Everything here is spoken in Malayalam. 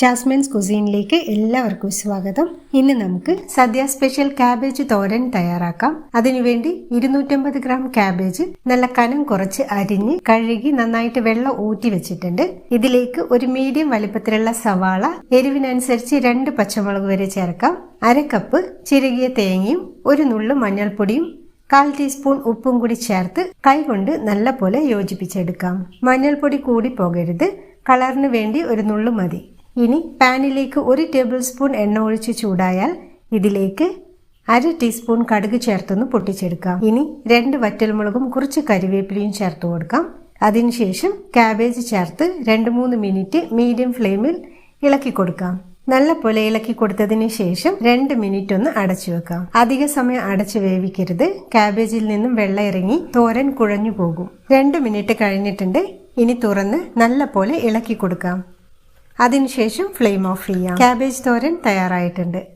ജാസ്മിൻസ് കുസീനിലേക്ക് എല്ലാവർക്കും സ്വാഗതം. ഇന്ന് നമുക്ക് സദ്യ സ്പെഷ്യൽ കാബേജ് തോരൻ തയ്യാറാക്കാം. അതിനുവേണ്ടി ഇരുന്നൂറ്റമ്പത് ഗ്രാം കാബേജ് നല്ല കനം കുറച്ച് അരിഞ്ഞ് കഴുകി നന്നായിട്ട് വെള്ളം ഊറ്റി വെച്ചിട്ടുണ്ട്. ഇതിലേക്ക് ഒരു മീഡിയം വലിപ്പത്തിലുള്ള സവാള എരിവിനനുസരിച്ച് രണ്ട് പച്ചമുളക് വരെ ചേർക്കാം. അര കപ്പ് ചിരകിയ തേങ്ങയും ഒരു നുള്ളു മഞ്ഞൾപ്പൊടിയും കാൽ ടീസ്പൂൺ ഉപ്പും കൂടി ചേർത്ത് കൈകൊണ്ട് നല്ല പോലെ യോജിപ്പിച്ചെടുക്കാം. മഞ്ഞൾപ്പൊടി കൂടി പോകരുത്. കളറിന് വേണ്ടി ഒരു നുള്ളു മതി. ഇനി പാനിലേക്ക് ഒരു ടേബിൾ സ്പൂൺ എണ്ണ ഒഴിച്ച് ചൂടായാൽ ഇതിലേക്ക് അര ടീസ്പൂൺ കടുക് ചേർത്തൊന്ന് പൊട്ടിച്ചെടുക്കാം. ഇനി രണ്ട് വറ്റൽമുളകും കുറച്ച് കരിവേപ്പിലയും ചേർത്ത് കൊടുക്കാം. അതിനുശേഷം ക്യാബേജ് ചേർത്ത് രണ്ട് മൂന്ന് മിനിറ്റ് മീഡിയം ഫ്ലെയിമിൽ ഇളക്കി കൊടുക്കാം. നല്ല പോലെ ഇളക്കി കൊടുത്തതിന് ശേഷം രണ്ട് മിനിറ്റ് ഒന്ന് അടച്ചു വെക്കാം. അധിക സമയം അടച്ചു വേവിക്കരുത്. ക്യാബേജിൽ നിന്നും വെള്ളം ഇറങ്ങി തോരൻ കുഴഞ്ഞു പോകും. രണ്ട് മിനിറ്റ് കഴിഞ്ഞിട്ടുണ്ട്. ഇനി തുറന്ന് നല്ല പോലെ ഇളക്കി കൊടുക്കാം. അതിനുശേഷം ഫ്ലെയിം ഓഫ് ചെയ്യാം ക്യാബേജ് തോരൻ തയ്യാറായിട്ടുണ്ട്.